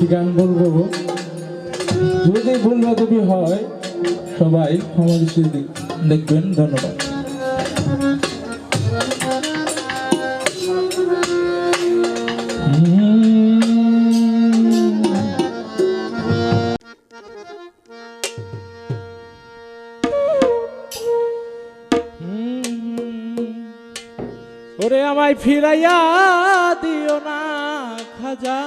বেশি গান বলব যদি ভুল বাদবি হয়, সবাই ক্ষমা দেখবেন, ধন্যবাদ। ফিরাইয়া দিও না খাজা।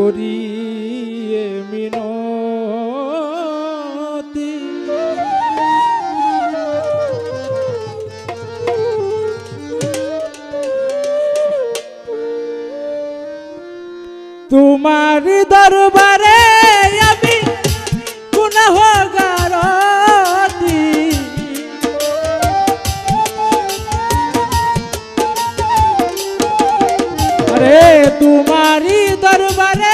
করিয়ে তোমার দরবারে আমি গুনাহ গারতি আরে তোমারি দরবারে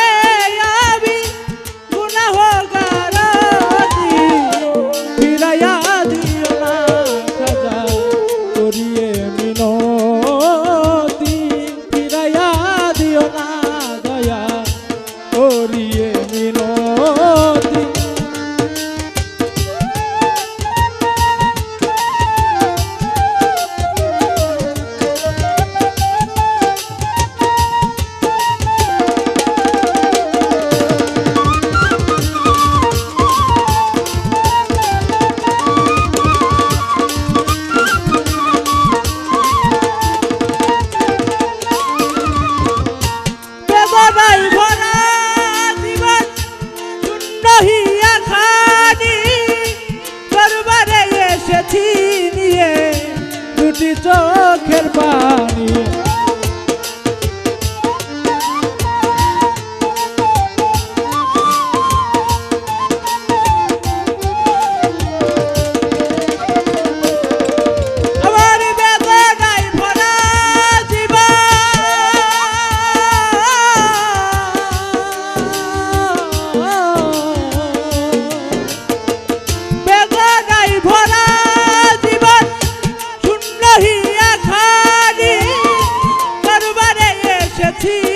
tea.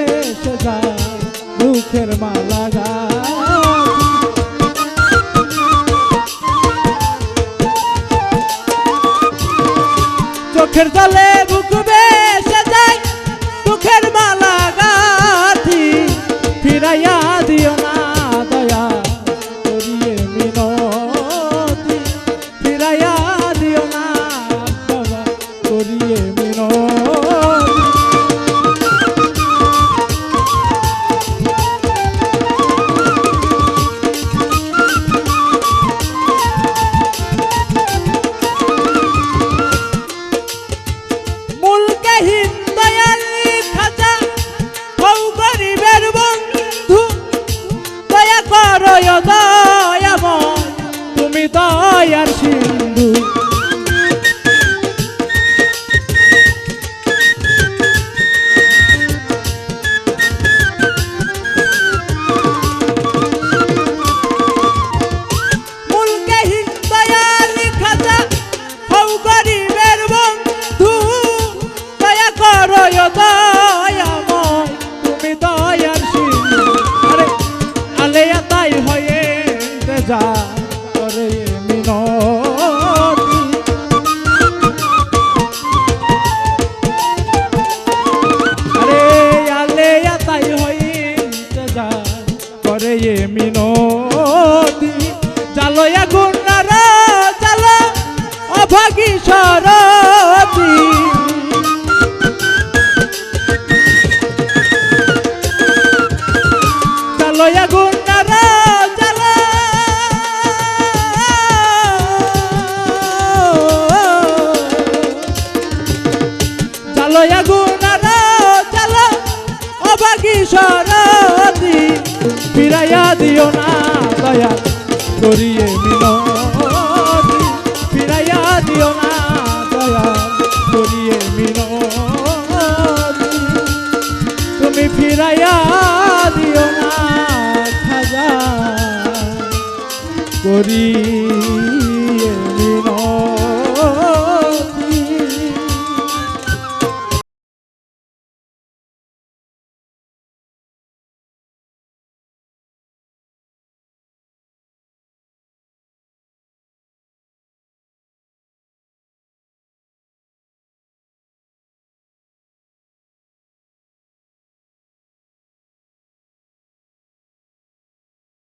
মালা চোখের জলে বুকবে সাজা দয়াময় তুমি দয়ার সিন্ধু। রাজা করে মিনতি। আরে আলে তাই হইতে যা করে মিনতি। জালয়া গুণ ফিরাইয়া দিও না দয়া করিয়ে মিনতি ফিরাইয়া দিও না দয়া করিয়ে মিনতি তুমি ফিরাইয়া দিও না খাজা করি